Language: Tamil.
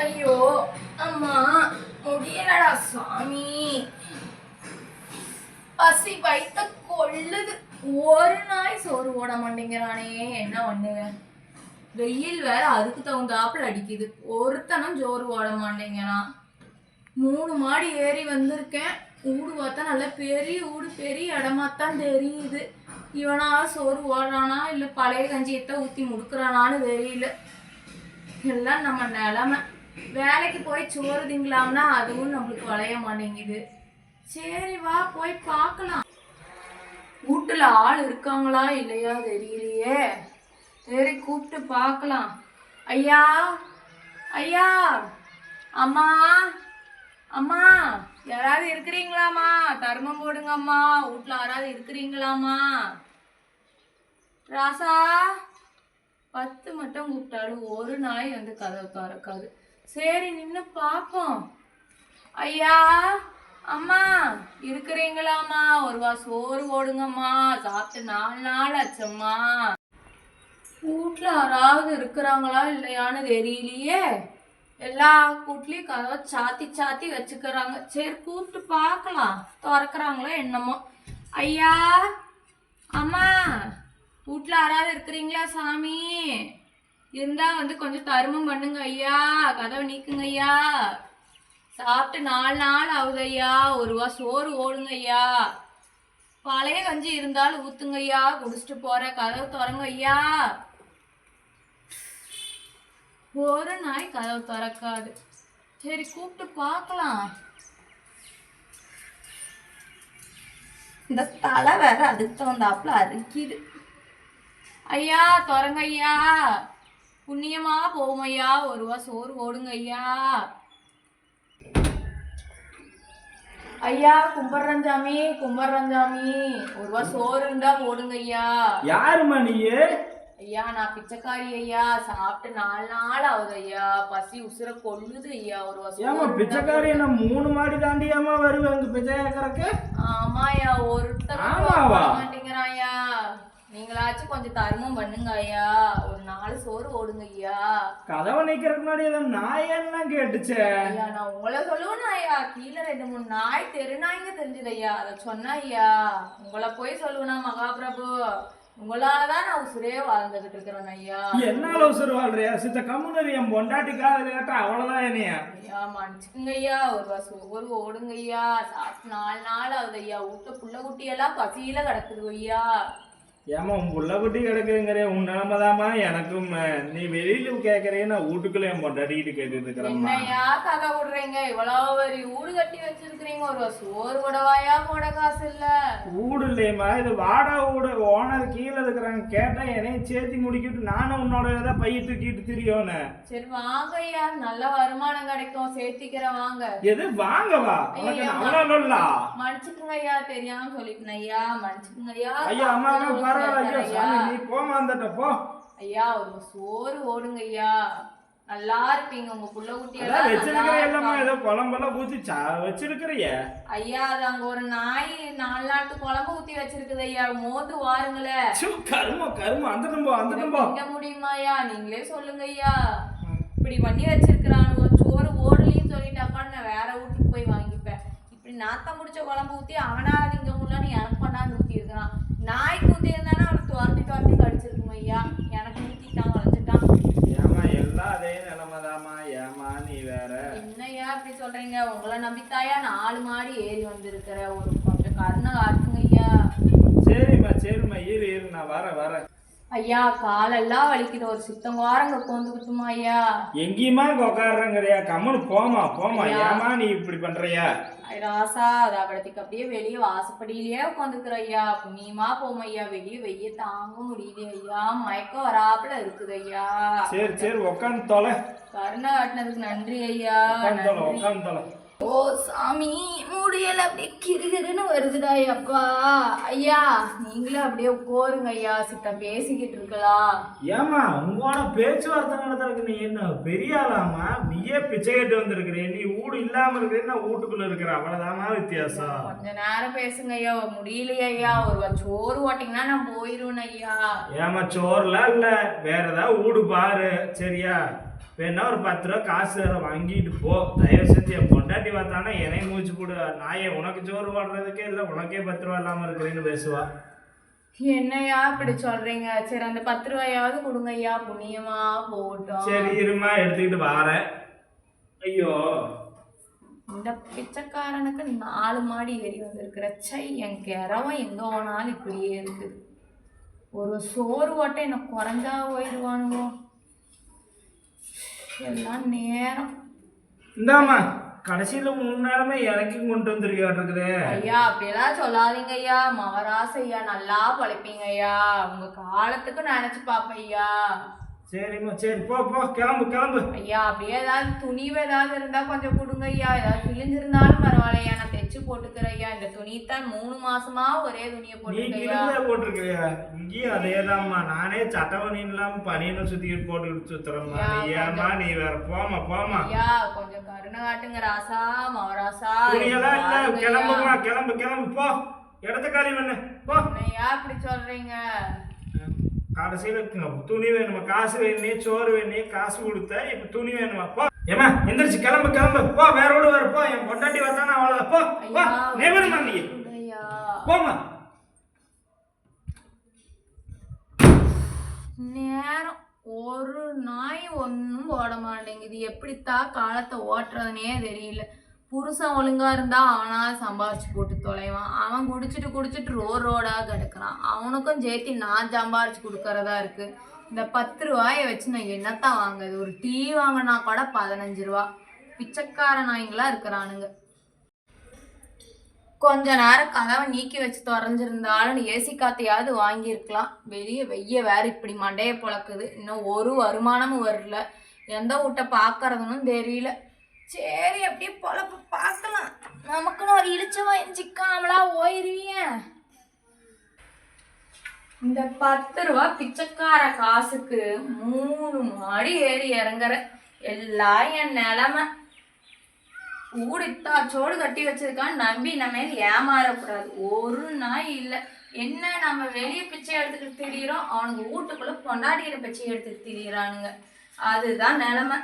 ஐயோ அம்மா முடியலடா சாமி பசி வைத்த கொள்ளுது. ஒரு நாய் சோறு போட மாட்டேங்கிறானே. என்ன பண்ணுங்க வெயில் வேற அதுக்கு தகுந்தாப்புல அடிக்குது. ஒருத்தனும் சோறு போட மாட்டேங்கிறான். மூணு மாடி ஏறி வந்திருக்கேன். ஊடு பார்த்தா நல்லா பெரிய ஊடு பெரிய இடமாத்தான் தெரியுது. இவனா சோறு ஓடுறானா இல்லை பழைய கஞ்சியத்தை ஊற்றி முடுக்கிறானான்னு தெரியல. எல்லாம் நம்ம நிலமை. வேலைக்கு போய் சோறு திங்கலாம்னா அதுவும் நம்மளுக்கு வளைய மாட்டேங்குது. சரி வா போய் பார்க்கலாம். வீட்டுல ஆள் இருக்காங்களா இல்லையா தெரியலையே. சரி கூப்பிட்டு பார்க்கலாம். ஐயா ஐயா அம்மா அம்மா யாராவது இருக்கிறீங்களாம்மா? தர்மம் போடுங்கம்மா. வீட்ல யாராவது இருக்கிறீங்களாம்மா? ராசா பத்து மட்டும் கூப்பிட்டாலும் ஒரு நாய் வந்து கதவு திறக்காது. சரி நின்று பார்ப்போம். ஐயா அம்மா இருக்கிறீங்களாம்மா? ஒரு வா சோறு ஓடுங்கம்மா சாப்பிட்டு நாலு நாள் ஆச்சம்மா. வீட்டில் யாராவது இருக்கிறாங்களா இல்லையான்னு தெரியலையே. எல்லா கூட்லேயும் கதவை சாத்தி சாத்தி வச்சுக்கிறாங்க. சரி கூப்பிட்டு பார்க்கலாம். திறக்கிறாங்களோ என்னமோ. ஐயா அம்மா வீட்டில் யாராவது இருக்கிறீங்களா சாமி? இருந்தா வந்து கொஞ்சம் தருமம் பண்ணுங்க ஐயா கதவை நீக்குங்க ஐயா. சாப்பிட்டு நாலு நாள் ஆகுது ஐயா. ஒரு ரூபா சோறு ஓடுங்க ஐயா. பழைய கஞ்சி இருந்தாலும் ஊத்துங்க ஐயா. குடிச்சிட்டு போற கதவை திறங்க ஐயா. ஒரு நாய் கதவு திறக்காது. சரி கூப்பிட்டு பார்க்கலாம். இந்த தலை வேற அதுக்கு தகுந்தாப்புல அரிக்குது ஐயா திறங்க ஐயா. புண்ணியமா போகும் ஐயா ஒரு ரூபா சோறு ஓடுங்க ஐயா. ஐயா கும்பிட்றஞ்சாமி கும்பிட்றஞ்சாமி ஒரு ரூபா சோறு இருந்தா போடுங்க ஐயா. யாரும்மா நீ ஐயா நான் பிச்சைக்காரி ஐயா. சாப்பிட்டு நாலு நாள் ஆகுது ஐயா. பசி உசுர கொள்ளுது ஐயா. ஒரு ஏமா சோறு பிச்சைக்காரி நான் மூணு மாடி தாண்டியாமா வருவேன் இங்க பிச்சை கேட்கறக்கு ஆமாயா ஒருத்தர் ஆமாவா? மாட்டேங்கிறான் ஐயா நீங்களாச்சும் கொஞ்சம் தர்மம் பண்ணுங்க ஐயா. ஒரு நாலு சோறு ஓடுங்க ஐயா. கதவை நிக்கிறதுக்கு முன்னாடி ஏதோ நாயெல்லாம் கேட்டுச்சே. ஐயா நான் உங்களை சொல்லுவேன் ஐயா. கீழே ரெண்டு மூணு நாய் தெரு நாய்ங்க தெரிஞ்சது ஐயா. அதை சொன்னா ஐயா. உங்களை போய் சொல்லுவேனா மகாபிரபு. உங்களாலதான் நான் உசுரே வாழ்ந்துகிட்டு இருக்கிறேன் ஐயா. என்னால உசுறு வாழ்றியா? சித்த கம்முனரி என் பொண்டாட்டி காதல் கேட்டா அவ்வளவுதான் என்னைய ஐயா மன்னிச்சுக்குங்க ஐயா. ஒரு ரூபா சோறு ஓடுங்க ஐயா. நாலு நாள் ஆகுது ஐயா. வீட்டு புள்ள குட்டியெல்லாம் பசியில கிடக்குது ஐயா. ஏமா உன் புள்ள குட்டி கிடக்குங்கிற உன் நிலைமைதாம்மா. எனக்கும் நீ வெளியில கேட்கறே நான் வீட்டுக்குள்ள என் பொண்டாட்டிக்கிட்டு கேட்டுட்டு இருக்கிறேம்மா. என்னையா கதை விடுறீங்க? இவ்வளவு ஒரு ஊடு கட்டி வச்சிருக்கிறீங்க. ஒரு சோறு கூடவாயா போட காசு இல்ல. வீடு இல்லையம்மா இது வாடகை வீடு ஓனர் கீழே இருக்கிறாங்க. கேட்டா என்னையும் சேர்த்தி முடிக்கிட்டு நானும் உன்னோட ஏதாவது பைய தூக்கிட்டு திரியோன்னு. சரி வாங்க ஐயா நல்ல வருமானம் கிடைக்கும். சேர்த்திக்கிறேன் வாங்க. எது? வாங்கவா? உனக்கு ஐயா, அவ்வளோ இல்லா மன்னிச்சுக்குங்க ஐயா தெரியாம சொல்லிட்டேன் ஐயா. மன்னிச்சுக்குங்க ஐயா ஐயா அம்மா ஐயா சாமி நீ போமா வந்துட்ட போ. ஐயா ஒரு சோறு ஓடுங்க ஐயா. நல்லா இருப்பீங்க உங்க புள்ள குட்டி அதான் எல்லாம் வச்சிருக்கிற எல்லாமே. ஏதோ குழம்பெல்லாம் ஊத்தி சா வச்சிருக்கிறிய? ஐயா அது அங்க ஒரு நாய் நாலு நாட்டு குழம்பு ஊத்தி வச்சிருக்குது ஐயா. மோந்து வாருங்களே. சு, கருமம் கருமம் வந்துட்டும் போ வந்துட்டும் போ. திங்க முடியுமா ஐயா? நீங்களே சொல்லுங்க ஐயா. இப்படி பண்ணி வச்சிருக்கிறானுவோ சோறு ஓடலையும் சொல்லிட்டாப்பா நான் வேற வீட்டுக்கு போய் வாங்கிப்பேன். இப்படி நாத்தம் முடிச்ச குழம்பு ஊத்தி அவனால திங்க முடியலன்னு எனக்கு பண்ணாந்து ஊத்தி இருக்கிறான் நாய்க்கு ஊத்தி இருந்தானா அவனுக்கு துரத்தி துரத்தி கடிச்சிருக்கும் ஐயா? எனக்கு ஊத்திட்டான் வளைச்சிட்டான் ஏமா எல்லாம் அதே நிலைமைதாம்மா. ஏமா நீ வேற. என்னய்யா இப்படி சொல்றீங்க? உங்களை நம்பித்தாயா நாலு மாடி ஏறி வந்திருக்கிற ஒரு கொஞ்சம் கருணை காட்டுங்க ஐயா. சரிம்மா சரிம்மா. இரு இரு. நான் வரேன் வரேன். ஐயா காலெல்லாம் வலிக்குது. ஒரு சுத்தம் வாரங்க கொண்டுக்கிட்டுமா ஐயா? எங்கேயுமா உட்காடுறங்கிறியா கம்முனு போமா போமா. ஏமா நீ இப்படி பண்றியா? ராசா அதாபடத்துக்கு அப்படியே வெளியே வாசப்படியிலேயே உட்காந்துக்கிற ஐயா. புண்ணியமா போம் ஐயா. வெளியே வெய்ய தாங்க முடியுது ஐயா. மயக்கம் வராப்புல இருக்குது ஐயா. சரி சரி. உட்காந்து தொலை. கருணை காட்டினதுக்கு நன்றி ஐயா. உட்காந்து. உட்காந்து தொலை. ஓ சாமி முடியல அப்படியே கிருகிருன்னு வருதுடா அப்பா. ஐயா நீங்களும் அப்படியே உட்காருங்க ஐயா சித்தம் பேசிக்கிட்டு இருக்கலாம். ஏமா உங்களோட பேச்சுவார்த்தை நடத்துறதுக்கு நீ என்ன பெரிய ஆளாமா நீயே பிச்சை கேட்டு வந்திருக்கிற. நீ வீடு இல்லாம இருக்கிற நான் வீட்டுக்குள்ள இருக்கிற அவ்வளவுதாமா வித்தியாசம். கொஞ்ச நேரம் பேசுங்க ஐயா முடியலையே ஐயா. ஒரு சோறு ஓட்டிங்கன்னா நான் போயிருவேன் ஐயா. ஏமா சோறுலாம் இல்ல. வேற ஏதாவது வீடு பாரு. சரியா? வேணா ஒரு பத்து ரூபா காசு வேற வாங்கிட்டு போ. தயவு செஞ்சு என் பொண்டாட்டி பார்த்தானா என்னை மூச்சு போடு. நாயே உனக்கு சோறு போடுறதுக்கே இல்லை உனக்கே பத்து ரூபா இல்லாமல் இருக்கிறேன்னு பேசுவா. என்னையா இப்படி சொல்றீங்க? சரி அந்த பத்து ரூபாயாவது கொடுங்க ஐயா புண்ணியமா போட்டோம் சரி இருமா எடுத்துக்கிட்டு வாரேன். ஐயோ. இந்த பிச்சைக்காரனுக்கு நாலு மாடி ஏறி வந்திருக்கிற சை என் கிரவம் எங்க போனாலும் இப்படியே இருக்குது. ஒரு சோறு ஓட்ட என்ன குறைஞ்சா போயிடுவானுங்க எல்லாம் நேரம். இந்தாம்மா கடைசியில மூணு நேரமே இறக்கி கொண்டு வந்திருக்காட்டுருக்குது ஐயா அப்படியெல்லாம் சொல்லாதீங்க ஐயா. மவராச ஐயா நல்லா பழைப்பீங்க ஐயா. உங்க காலத்துக்கு நினைச்சு பாப்பேன் ஐயா. சரிம்மா சரி போ போ கிளம்பு கிளம்பு. ஐயா அப்படியே ஏதாவது துணிவு ஏதாவது இருந்தா கொஞ்சம் கொடுங்க ஐயா. ஏதாவது கிழிஞ்சிருந்தாலும் பரவாயில்லையா? நான் தைச்சு போட்டுக்கிறேன் ஐயா. இந்த துணி தான் மூணு மாசமா ஒரே துணியை கிழிஞ்சா போட்டிருக்கிறியா? இங்கேயும் அதேதாம்மா. நானே சட்டை பனியன் இல்லாம பனியனும் சுத்திக்கிட்டு போட்டுக்கிட்டு சுத்துறேம்மா. யா, நீ வேற போமா போமா ஐயா கொஞ்சம் கருணை காட்டுங்க ராசா மவராசா. துணியெல்லாம் இல்ல. ஐயா. கிளம்புமா கிளம்பு கிளம்பு. போ. இடத்த காலி பண்ணு போ. என்னய்யா இப்படி சொல்றீங்க? கடைசியில் துணி வேணுமா காசு வேணுமே சோறு வேணே காசு கொடுத்த இப்ப துணி வேணுமா போ ஏமா எந்திரிச்சு கிளம்பு கிளம்பு போ வேற ஓடு வேற போ என் பொண்டாட்டி வந்தானா அவ்வளவுதான் போ போ நேவருமா நீ போமா நேரம் ஒரு நாய் ஒன்றும் போட மாட்டேங்குது எப்படித்தான் காலத்தை ஓட்டுறதுனே தெரியல புருஷன் ஒழுங்கா இருந்தா அவனா சம்பாரிச்சு போட்டு தொலைவான். அவன் குடிச்சிட்டு குடிச்சிட்டு ரோ ரோடா கிடக்குறான். அவனுக்கும் சேர்த்து நான் சம்பாரிச்சு கொடுக்கறதா இருக்கு. இந்த பத்து ரூபாயை வச்சு நான் என்னத்தான் வாங்குது ஒரு டீ வாங்கினா கூட பதினஞ்சு ரூபா. பிச்சைக்கார நாய்ங்களா இருக்கிறானுங்க. கொஞ்ச நேரம் கதவை நீக்கி வச்சு திறஞ்சிருந்தாலும் ஏசி காத்தையாவது வாங்கியிருக்கலாம். வெளியே வெய்ய வேற இப்படி மண்டையை பிளக்குது இன்னும் ஒரு வருமானமும் வரல. எந்த வீட்டை பார்க்கறதுன்னு தெரியல. சரி அப்படியே பொழப்பு பார்க்கலாம். நமக்குன்னு ஒரு இழிச்சவா சிக்காமலா ஓயிருவிய இந்த பத்து ரூபா பிச்சைக்கார காசுக்கு மூணு மாடி ஏறி இறங்குற. எல்லாம் என் நிலமை. ஊடித்தா சோடு கட்டி வச்சிருக்கான்னு நம்பி நம்ம ஏமாறக்கூடாது. ஒரு நாய் இல்லை. என்ன நம்ம வெளியே பிச்சை எடுத்துக்கிட்டு திரியிறோம்? அவனுக்கு வீட்டுக்குள்ள பொண்டாட்டியில பிச்சை எடுத்துக்கிட்டு திரியிறானுங்க. அதுதான் நிலமை.